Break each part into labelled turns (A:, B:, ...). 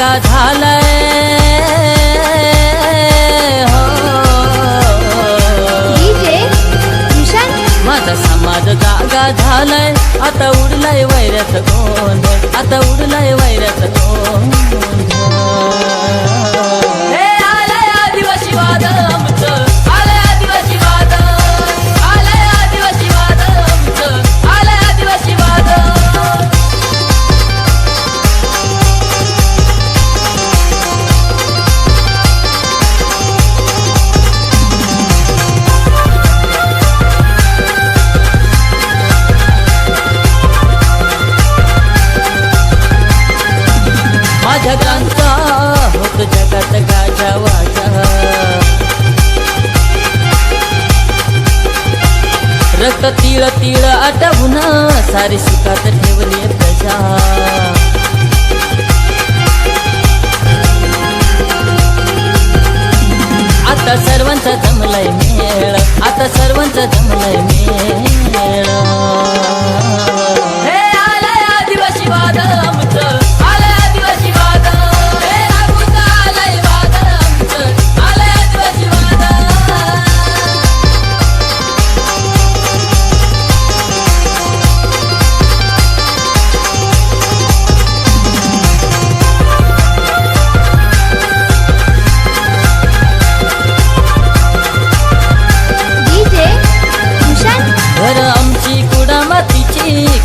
A: जागा झालाय. हो माझा समाज जागा झालाय. आता उडलाय वैऱ्यात गोंधळ आता उडलाय वैऱ्यात गोंधळ रक्त तिळ तिळ आटवून सारी सुखात ठेवली प्रजा. आता सर्वांचा जमलाय मेळ आता सर्वांचा जमलाय मेळ.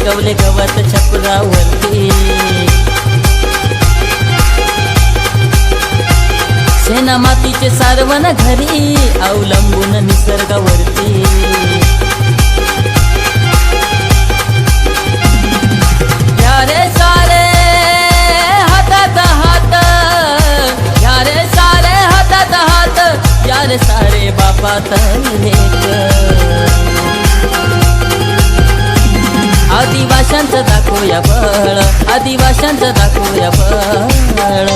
A: मातीची कवले गवत छपरावरती. सेना मातीचे सारवण घरी अवलंबून निसर्गावरती. सारे हातात हात यारे सारे हातात हात यारे सारे बापात आदिवाशांचं दाखवूया बळ आदिवाशांचं दाखवूया बळ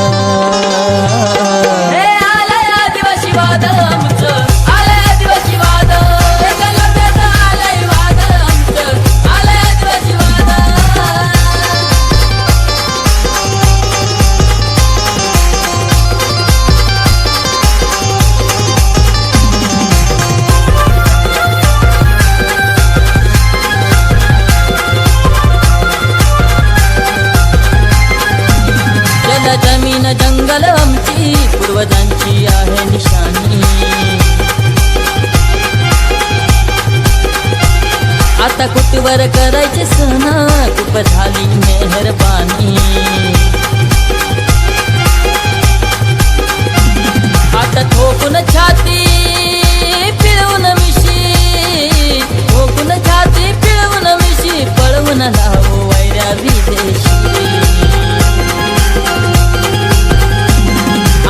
A: जमीन जंगल आमची पूर्वजांची आहे निशाणी. आता कुटवर करायचे सण? खूप झाली मेहरबानी?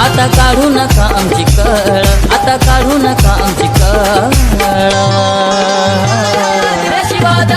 A: आता काढू नका आमची कळ. आता काढू नका आमची कळ. शिवाद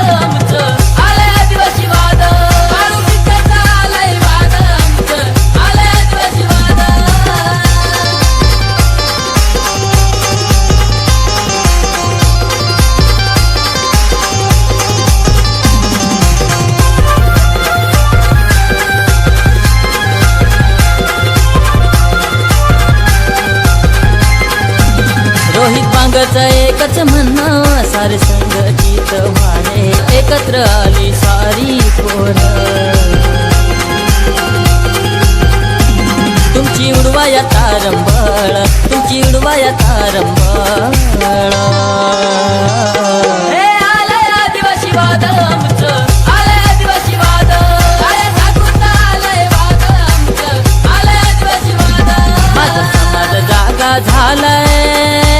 A: रोहित एकच म्हणणं सारे संघटित वारे एकत्र आली सारी पोर. तुमची उडवाया तारंबळ तुमची उडवाया तारंबळ. झालंय.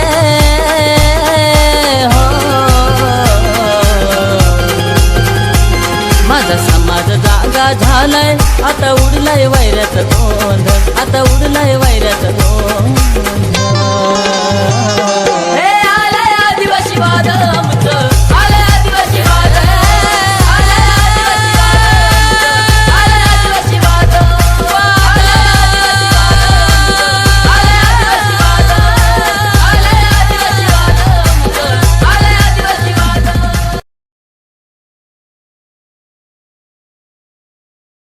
A: समाज जागा झालाय. आता उडलाय वैऱ्यात गोंधळ.